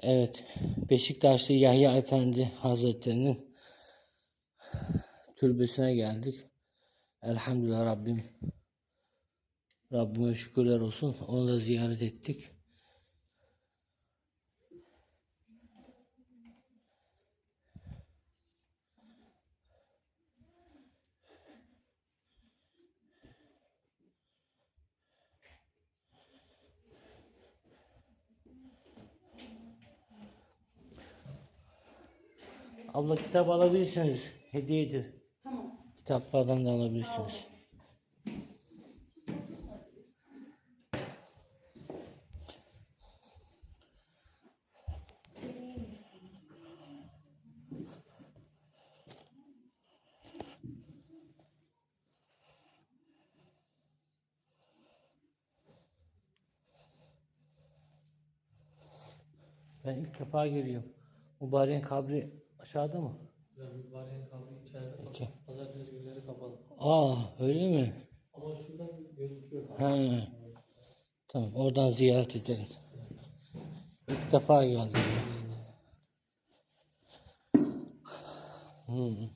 Evet, Beşiktaşlı Yahya Efendi Hazretleri'nin türbesine geldik. Elhamdülillah Rabbim. Rabbime şükürler olsun. Onu da ziyaret ettik. Abla kitap alabilirsiniz. Hediyedir. Tamam. Kitaplardan da alabilirsiniz. Ben ilk defa geliyorum. Mübareğin kabri aşağıda mı? Yani mübareğin kabri içeride fakat pazartesi günleri kapalı. Aa öyle mi? Ama şuradan gözüküyor. Ha. Tamam oradan ziyaret edelim. İlk defa geldim. Hmm.